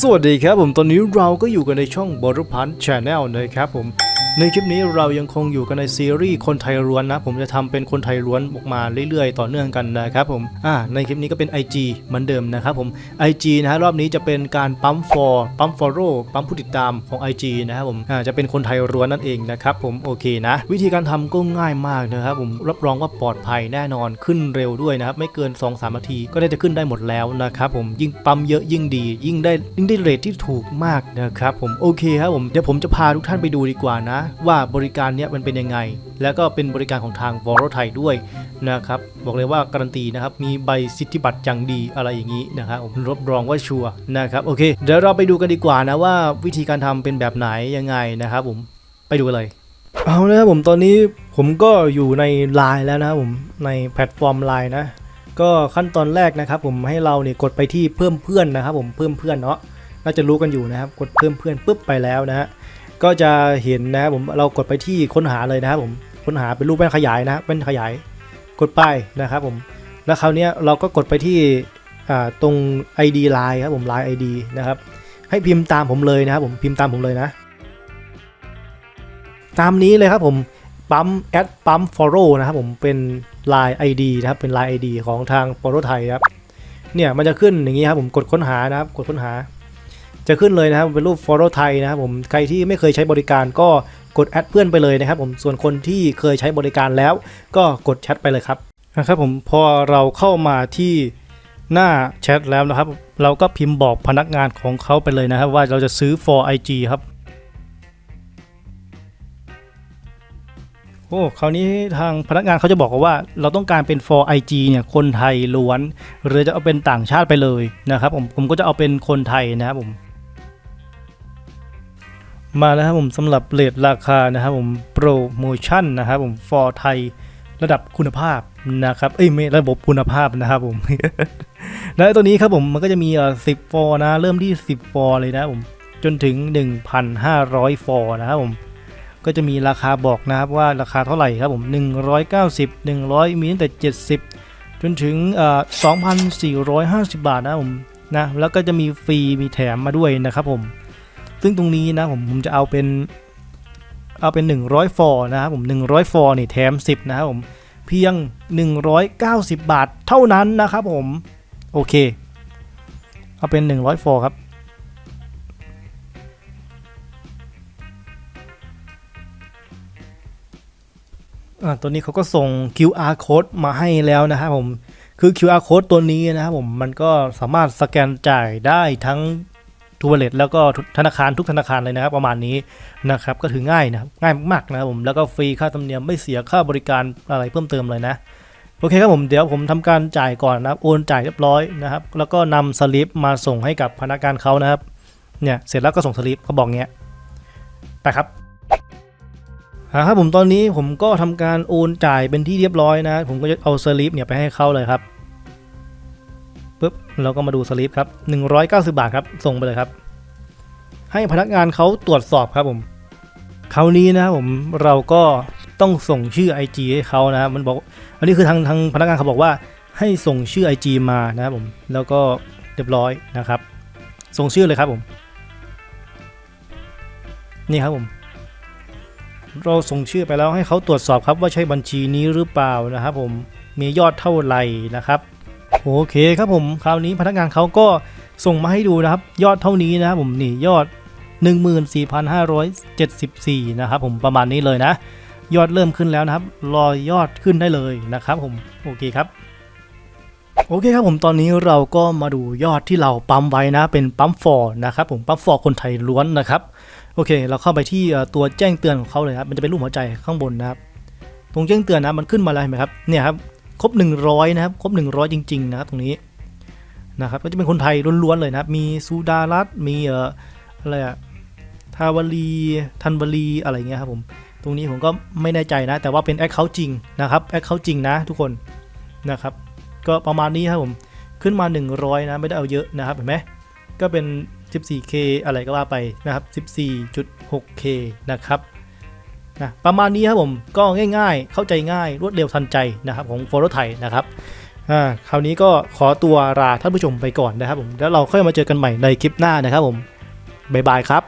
สวัสดีครับผมตอนนี้เราก็อยู่กันในช่องบรุพันธ์ชาแนลนะครับผม ในคลิปนี้เรายังคงอยู่กันในซีรีส์คนไทยล้วนนะ ผมจะทำเป็นคนไทยล้วนออกมาเรื่อยๆ ต่อเนื่องกันนะครับผมอ่าในคลิปนี้ก็เป็น IG เหมือนเดิมนะครับผม IG นะฮะรอบนี้จะเป็นการปั๊ม for ปั๊ม follow ปั๊มผู้ติดตามของ IG นะครับผมอ่าจะเป็นคนไทยล้วนนั่นเองนะครับผมโอเคนะ วิธีการทำก็ง่ายมากนะครับผมรับรองว่าปลอดภัยแน่นอนขึ้นเร็วด้วยนะครับไม่เกิน 2-3นาทีก็ได้จะขึ้นได้หมดแล้วนะครับผมยิ่งปั๊มเยอะยิ่งดี ยิ่งได้ยิ่งได้เรทที่ถูกมากนะครับผมโอเคครับผมเดี๋ยวผมจะพาทุกท่านไปดูดีกว่านะว่าบริการเนี้ยมันเป็นยังไง แล้วก็เป็นบริการของทางวอลไทยด้วยนะครับ บอกเลยว่าการันตีนะครับ มีใบสิทธิบัตรอย่างดีอะไรอย่างนี้นะครับผมรับรองว่าชัวร์นะครับ โอเค เดี๋ยวเราไปดูกันดีกว่านะว่าวิธีการทำเป็นแบบไหนยังไงนะครับผม ไปดูกันเลย เอาละครับผม ตอนนี้ผมก็อยู่ในไลน์แล้วนะครับผม ในแพลตฟอร์มไลน์นะ ก็ขั้นตอนแรกนะครับ ผมให้เราเนี่ยกดไปที่เพิ่มเพื่อนนะครับ ผม เพิ่มเพื่อนเนาะ น่าจะรู้กันอยู่นะครับ กดเพิ่มเพื่อนปุ๊บไปแล้วนะฮะ ก็จะเห็นนะครับผมเรากดไปที่ค้นหาเลยนะครับผมค้นหาเป็นรูปแว่นขยายนะแว่นขยายกดไปนะครับผมแล้วคราวนี้เราก็กดไปที่ตรง ID Line ครับผม Line ID นะครับให้พิมพ์ตามผมเลยนะครับผมพิมพ์ตามผมเลยนะ ตามนี้เลยครับผมปั๊มแอดปั๊ม follow นะครับผมเป็น Line ID นะครับเป็น Line ID ของทาง follow ไทยครับเนี่ยมันจะขึ้นอย่างนี้ครับผมกดค้นหานะครับกดค้นหา จะขึ้นเลยนะครับเป็นรูป follow ไทยนะครับผมใครที่ไม่เคยใช้บริการก็กดแอดเพื่อนไปเลยนะครับผมส่วนคนที่เคยใช้บริการแล้ว ก็กดแชทไปเลยครับนะครับผมพอเราเข้ามาที่หน้าแชทแล้วนะครับ เราก็พิมพ์บอกพนักงานของเขาไปเลยนะครับ ว่าเราจะซื้อ for IG ครับโอ้คราวนี้ทางพนักงานเขาจะบอกว่าเราต้องการเป็น for IG เนี่ยคนไทยล้วน หรือจะเอาเป็นต่างชาติไปเลยนะครับผมผมก็จะเอาเป็นคนไทยนะครับผม มาแล้วครับผมสำหรับเลทราคานะครับผมโปรโมชั่นนะครับผม for ไทยระดับคุณภาพนะครับเอ้ยไม่ระบบคุณภาพนะครับผมแล้วตัวนี้ครับผมมันก็จะมีเอ่อ10 ฟอร์นะเริ่มที่ 10 ฟอร์เลยนะผมจนถึง 1,500 ฟอร์นะครับผมก็จะมีราคาบอกนะครับว่าราคาเท่าไหร่ครับผม 190 100 มีตั้งแต่ 70 จนถึงเอ่อ2,450 บาทนะผมนะแล้วก็จะมีฟรีมีแถมมาด้วยนะครับผม ซึ่งตรงนี้นะผมผมจะเอาเป็นเอาเป็น 100 ฟอร์นะครับผม 100 ฟอร์นี่แถม 10 นะครับผมเพียง 190 บาทเท่านั้นนะครับผม โอเค เอาเป็น 100 ฟอร์ครับ อ่าตัวนี้เขาก็ส่ง QR code มาให้แล้วนะครับผม คือ QR code ตัวนี้นะครับผม มันก็สามารถสแกนจ่ายได้ทั้ง ทูเวเลตแล้วก็ธนาคารทุกธนาคารเลยนะครับ ประมาณนี้นะครับก็ถือง่ายนะครับง่ายมากๆนะครับผมแล้วก็ฟรีค่าธรรมเนียมไม่เสียค่าบริการอะไรเพิ่มเติมเลยนะโอเคครับผมเดี๋ยวผมทำการจ่ายก่อนนะครับโอนจ่ายเรียบร้อยนะครับ แล้วก็นำสลิปมาส่งให้กับพนักงานเขานะครับเนี่ยเสร็จแล้วก็ส่งสลิปเขาบอกเงี้ยไปครับอ่าครับผมตอนนี้ผมก็ทำการโอนจ่ายเป็นที่เรียบร้อยนะ ผมก็จะเอาสลิปเนี่ยไปให้เขาเลยครับ ปุ๊บเราก็มาดูสลิปครับ190 บาทครับ ส่งไปเลยครับ ให้พนักงานเขาตรวจสอบครับผมคราวนี้นะครับผมเราก็ต้องส่งชื่อ IG ให้เขานะครับมันบอกอันนี้คือทางทางพนักงานเขาบอกว่าให้ส่งชื่อ IG มานะครับผมแล้วก็เรียบร้อยนะครับ ส่งชื่อเลยครับผม นี่ครับผม เราส่งชื่อไปแล้วให้เขาตรวจสอบครับว่าใช่บัญชีนี้หรือเปล่านะครับผมมียอดเท่าไหร่นะครับ โอเคครับผมคราวนี้พนักงานเขาก็ส่งมาให้ดูนะครับ ยอดเท่านี้นะครับผมนี่ยอด 14,574 นะครับผมประมาณนี้เลยนะ ยอดเริ่มขึ้นแล้วนะครับ รอยอดขึ้นได้เลยนะครับผมโอเคครับโอเคครับผมตอนนี้เราก็มาดูยอดที่เราปั๊มไว้นะ เป็นปั๊มฟอร์นะครับผมปั๊มฟอร์คนไทยล้วนนะครับโอเค เราเข้าไปที่ตัวแจ้งเตือนของเขาเลยครับมันจะเป็นรูปหัวใจข้างบนนะครับตรงแจ้งเตือนนะมันขึ้นมาแล้วเห็นไหมครับเนี่ยครับ ครบ 100 นะครับ ครบ 100 จริง ๆ นะครับ ตรงนี้นะครับก็จะเป็นคนไทยล้วนๆเลยนะครับ มีซูดารัตมีเอ่ออะไรอะทาวลีทันบลีอะไรเงี้ยครับผมตรงนี้ผมก็ไม่แน่ใจนะ แต่ว่าเป็นแอคเคาท์จริงนะครับแอคเคาท์จริงนะทุกคนนะครับ ก็ประมาณนี้ครับผมขึ้นมา 100 นะไม่ได้เอาเยอะนะครับเห็นไหมก็เป็น 14K อะไรก็ว่าไปนะครับ 14.6K นะครับ นะประมาณนี้ครับผมก็ง่ายๆ เข้าใจง่ายรวดเร็วทันใจนะครับของโฟโลไทยนะครับอ่าคราวนี้ก็ขอตัวลาท่านผู้ชมไปก่อนนะครับผมแล้วเราค่อยมาเจอกันใหม่ในคลิปหน้านะครับผมบ๊ายบายครับ